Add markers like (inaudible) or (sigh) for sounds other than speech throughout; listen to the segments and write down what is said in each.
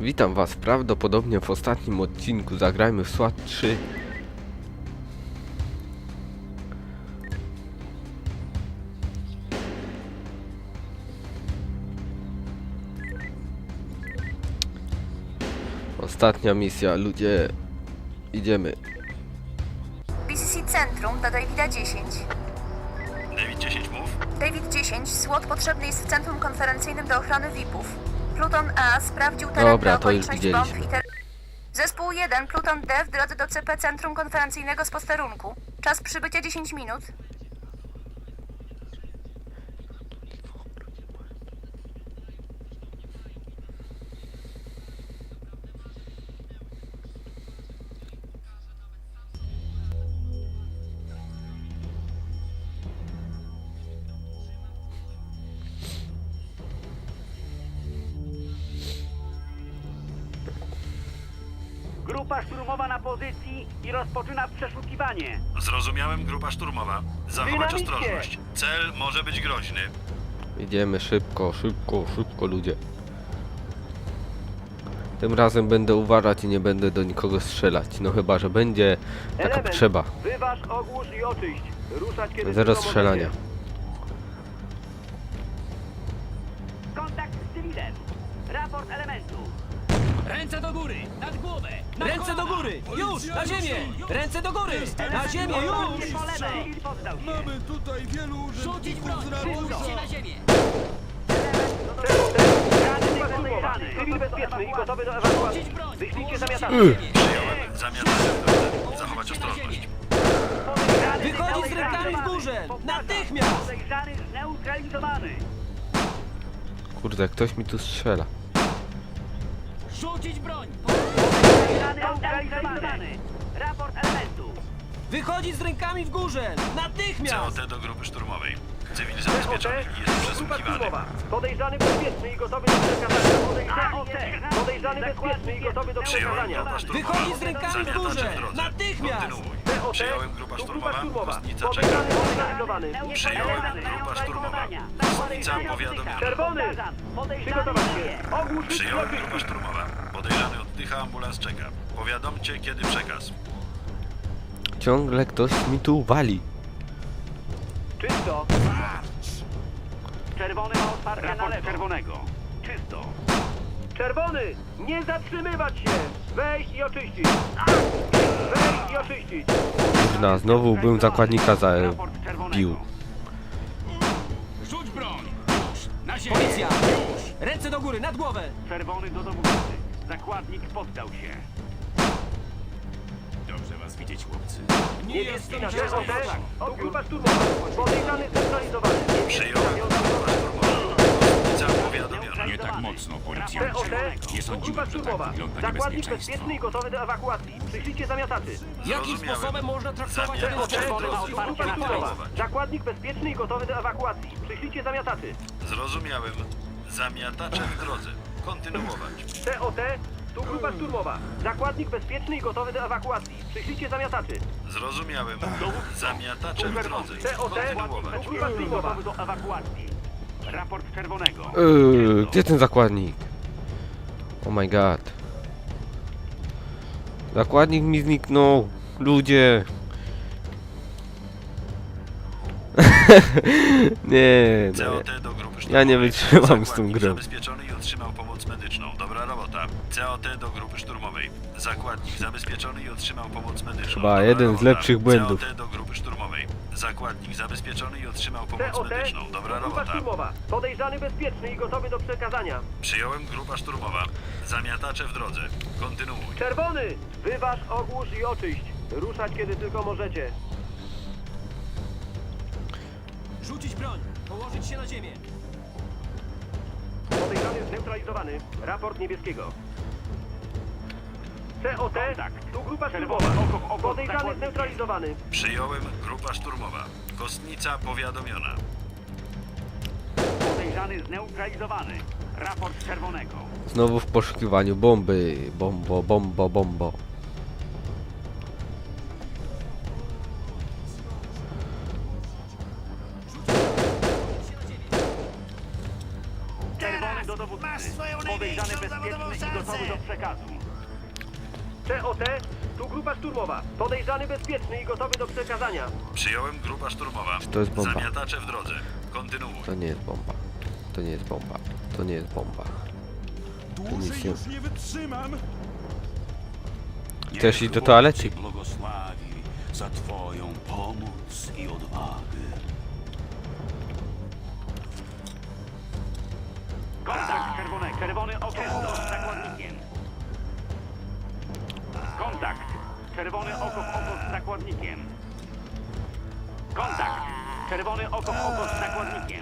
Witam Was prawdopodobnie w ostatnim odcinku Zagrajmy w SWAT 3 Ostatnia misja, ludzie Idziemy BCC Centrum do Davida 10. David 10 mów. David 10, SWAT potrzebny jest w centrum konferencyjnym do ochrony VIP-ów. Pluton A sprawdził teren Dobra, na to już okoliczność bomb widzieliśmy. i ter... Zespół 1, Pluton D w drodze do CP Centrum Konferencyjnego z posterunku. Czas przybycia 10 minut. Grupa szturmowa na pozycji i rozpoczyna przeszukiwanie. Zrozumiałem, grupa szturmowa. Zachować ostrożność. Cel może być groźny. Idziemy szybko, szybko, szybko ludzie Tym razem będę uważać i nie będę do nikogo strzelać No chyba, że będzie taka Element, potrzeba Wyważ, ogłusz i oczyść. Ruszać kiedy Zero tylko strzelania możecie. Ręce do góry! Nad głowę! Ręce do góry! Już! Na ziemię! Ręce do góry! Na ziemię! Już! po lewej. Cywil poddał się. Mamy tutaj wielu Rzucić broń! urzędników z Połóżcie ratusza. na ziemię! Ranny podejrzany. Cywil bezpieczny i gotowy do ewakuacji. Rzucić broń! Wyślijcie Połóżcie zamiatacz. na ziemię! Przyjąłem. Drodze. Zachować Połóżcie na ostrożność. ziemię! Wychodzi z rękami w górze. Natychmiast! Podejrzany zneutralizowany. Kurde, ktoś mi tu strzela Rzucić broń! Podejrzany zneutralizowany. Raport elementu. Wychodzi z rękami w górze! Natychmiast! COT do grupy szturmowej. Cywil zabezpieczony i jest przesłuchiwany. Podejrzany bezpieczny i gotowy do przekazania. Podejrzany, podejrzany bezpieczny i gotowy do Przyjąłem, przekazania. grupa szturmowa. Wychodzi z rękami w Zamiatacze górze! w drodze. Natychmiast! Kontynuuj. Przyjąłem, grupa szturmowa. Kostnica czeka. Podejrzany zneutralizowany. Przyjąłem, grupa szturmowa. Kostnica powiadomiona. Czerwony! Przygotować się. Ogłusz Przyjąłem, grupa szturmowa. Oddycha, ambulans czeka. Powiadomcie, kiedy przekaz. Ciągle ktoś mi tu wali Czysto. Czerwony ma otwarte na lewo. czerwonego. Czysto. Czerwony! Nie zatrzymywać się! Wejść i oczyścić! Wejść i oczyścić! Kurna, znowu bym zakładnika Raport zabił czerwonego. Rzuć broń! Już! Na ziemię! Policja! Już! Ręce do góry! Nad głowę! Czerwony do dowódcy. Zakładnik poddał się. Dobrze was widzieć, chłopcy. Na czerwono. To grupa szturmowa. Podejrzany centralizowany. Przyjąłem, grupa szturmowa. Kostnica powiadomiona. Nie tak mocno, policjancie. TOT. Nie sądziłem, że tak wygląda Zakładnik niebezpieczeństwo. bezpieczny i gotowy do ewakuacji. Przyślijcie zamiataczy. Jakim Zrozumiałem. sposobem można traktować czerwony ma Grupa otwarcie na? Zakładnik bezpieczny i gotowy do ewakuacji. Przyślijcie zamiataczy. Zrozumiałem. Zamiatacze w drodze. Kontynuować. TOT. Tu grupa szturmowa. Zakładnik bezpieczny i gotowy do ewakuacji. Przyślijcie zamiataczy. Zrozumiałem. Zamiatacze w drodze. TOT. Kontynuować. Tu grupa szturmowa. do ewakuacji. Raport czerwonego. Yy, gdzie ten zakładnik? Oh my god. Zakładnik mi zniknął. Ludzie. (laughs) nie, nie. COT Ja nie wytrzymam z tą grą. zabezpieczony i otrzymał pomoc medyczną. Dobra robota. COT do grupy szturmowej. Zakładnik zabezpieczony i otrzymał pomoc medyczną. Chyba Dobra jeden z robota. lepszych błędów. COT do grupy szturmowej. Zakładnik zabezpieczony i otrzymał pomoc TOT. medyczną. Dobra Grupa robota. szturmowa. Podejrzany bezpieczny i gotowy do przekazania. Przyjąłem grupa szturmowa. Zamiatacze w drodze. Kontynuuj. Czerwony! Wyważ, ogłusz i oczyść. Ruszać kiedy tylko możecie. Rzucić broń! Położyć się na ziemię! Podejrzany zneutralizowany. Raport niebieskiego. COT. Tu grupa szturmowa. Podejrzany zneutralizowany. Przyjąłem grupa szturmowa. Kostnica powiadomiona. Podejrzany zneutralizowany. Raport czerwonego. Znowu w poszukiwaniu bomby. Bombo, bombo, bombo. Gotowy do przekazu. COT, tu grupa szturmowa. Podejrzany bezpieczny i gotowy do przekazania. Przyjąłem grupa szturmowa. to jest bomba? Zamiatacze w drodze. Kontynuuj. To nie jest bomba. To nie jest bomba. To nie jest bomba. Dłużej już nie wytrzymam. Chcesz iść do toalety? Błogosławi za twoją pomoc i odwagę. Kontakt czerwony. Czerwony oko Czerwony oko w oko z zakładnikiem. Kontakt. Czerwony oko w oko z zakładnikiem.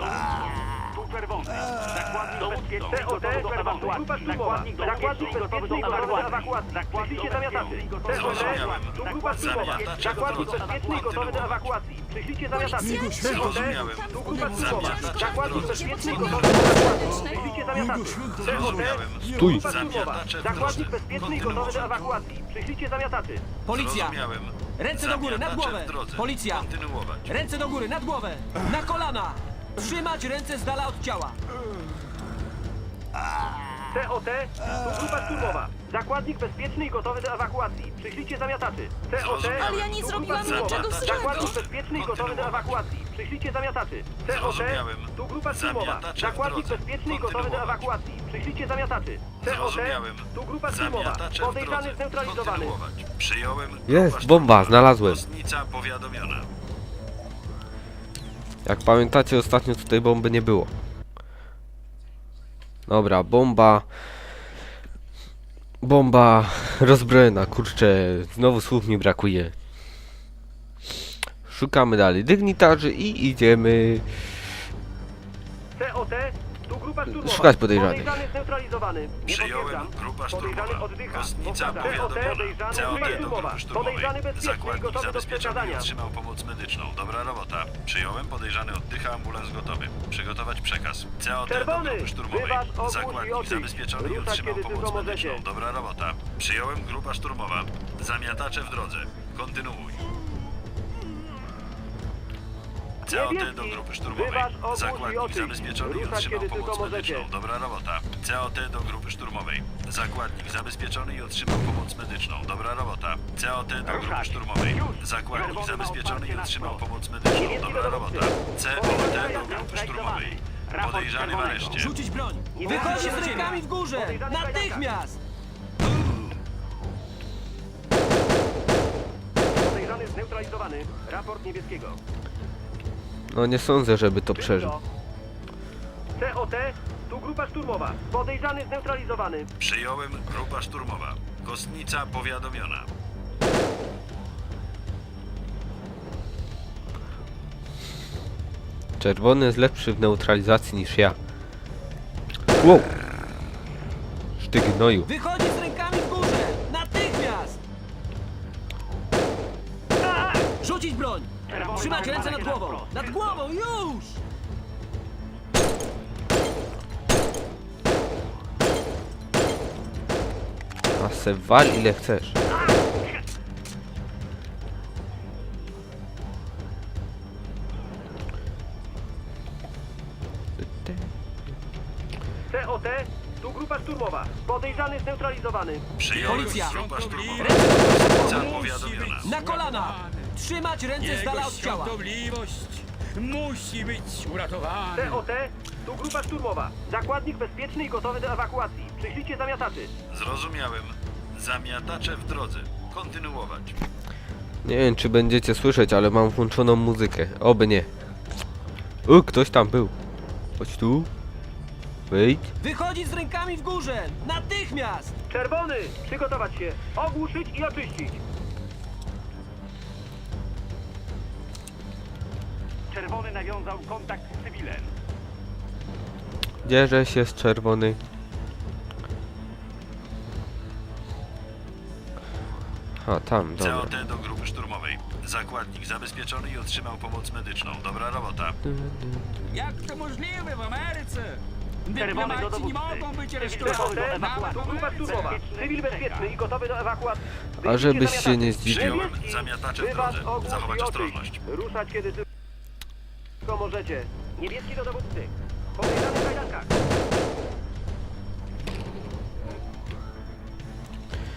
Tu czerwony. Zakładnik bezpieczny gotowy do ewakuacji. Zakładnik bezpieczny gotowy do ewakuacji. Przyjrzyjcie zamiataczy. Zrozumiałem. Tu grupa Zakładnik bezpieczny gotowy do ewakuacji. Przyjrzyjcie zamiataczy. Zrozumiałem. Tu grupa Zakładnik bezpieczny gotowy do ewakuacji. Przyjrzyjcie zamiataczy. Zrozumiałem. Stój! Grupa Zakładnik bezpieczny i gotowy do ewakuacji. Przyjrzyjcie zamiataczy. Policja! Ręce do góry, nad głowę! Policja! Kontynuować. Ręce do góry, nad głowę! Na kolana! Trzymać ręce z dala od ciała! COT, tu grupa szturmowa. Zakładnik bezpieczny i gotowy do ewakuacji. Przyślijcie zamiataczy. COT, Ale ja nie tu zrobiłam niczego szturmowa. złego. Zakładnik bezpieczny i gotowy do ewakuacji. Przyślijcie zamiataczy. COT, Zrozumiałem. tu grupa szturmowa. Zamiatacze w Zakładnik drodze. bezpieczny i gotowy do Kontynuować. ewakuacji. Przyślijcie zamiataczy. COT, Zrozumiałem. tu grupa szturmowa. Zamiatacze w Podejrzany drodze. zneutralizowany. Kontynuować. Przyjąłem. Jest, bomba, znalazłem. Kostnica powiadomiona. Jak pamiętacie, ostatnio tutaj bomby nie było. Dobra, bomba. Bomba rozbrojona, kurczę, znowu słów mi brakuje. Szukamy dalej dygnitarzy i idziemy. COT, grupa szturmowa. Szukać podejrzanych. Podejrzany zneutralizowany. Nie Przyjąłem. potwierdzam. Grupa Podejrzany szturmowa. oddycha. Kostnica Powtarzam. Powiadomiona. podejrzany COT do szturmowa. grupy szturmowej. Podejrzany bezpieczny i Zakładnik gotowy do zabezpieczony i przekazania. otrzymał pomoc medyczną. Dobra robota. Przyjąłem. Podejrzany oddycha. Ambulans gotowy. Przygotować przekaz. COT do Czerwony! grupy szturmowej. Wyważ, i Zakładnik zabezpieczony i Ruszać, otrzymał kiedy pomoc medyczną. Dobra robota. Przyjąłem. Grupa szturmowa. Zamiatacze w drodze. Kontynuuj. COT do grupy szturmowej. Zakładnik zabezpieczony i otrzymał pomoc medyczną. Dobra robota. COT do grupy szturmowej. Zakładnik zabezpieczony i otrzymał pomoc medyczną. Dobra robota. COT do grupy szturmowej. Zakładnik zabezpieczony i otrzymał pomoc medyczną. Dobra robota. COT do grupy szturmowej. Podejrzany w areszcie. Rzucić broń! Wychodzi z rękami w górze! Natychmiast! Podejrzany zneutralizowany. Raport niebieskiego. No nie sądzę, żeby to przeżył. COT, tu grupa szturmowa. Podejrzany zneutralizowany. Przyjąłem. Grupa szturmowa. Kostnica powiadomiona. Czerwony jest lepszy w neutralizacji niż ja. Wow! Sztyk gnoju. Wychodzi Trzymać ręce nad głową! Nad głową, już! A se wal ile chcesz. COT, tu grupa szturmowa. Podejrzany zneutralizowany. Przyjąłem. Policja. Grupa szturmowa. Ręce powiadomiona. na kolana! Trzymać ręce z dala od ciała! świątobliwość musi być uratowany. COT, tu grupa szturmowa. Zakładnik bezpieczny i gotowy do ewakuacji. Przyślijcie zamiataczy. Zrozumiałem. Zamiatacze w drodze. Kontynuować. Nie wiem czy będziecie słyszeć, ale mam włączoną muzykę. Oby nie. U, ktoś tam był. Chodź tu. Wyjdź. Wychodzi z rękami w górze! Natychmiast! Czerwony, przygotować się. Ogłuszyć i oczyścić. Czerwony nawiązał kontakt z cywilem. Się z czerwony. A tam, dobra. COT do grupy szturmowej. Zakładnik zabezpieczony i otrzymał pomoc medyczną. Dobra robota. Jak to możliwe w Ameryce? Czerwony do Dyplomaci nie dowódcy. mogą być aresztowani. Nawet tu w grupa Ameryce. szturmowa. Cywil bezpieczny i gotowy do ewakuacji. A żebyś się nie zdziwił. Przyjąłem. Zamiatacze w drodze. Zachować ostrożność. Ruszać kiedy tylko możecie. Niebieski do dowódcy. Podejrzany w kajdankach.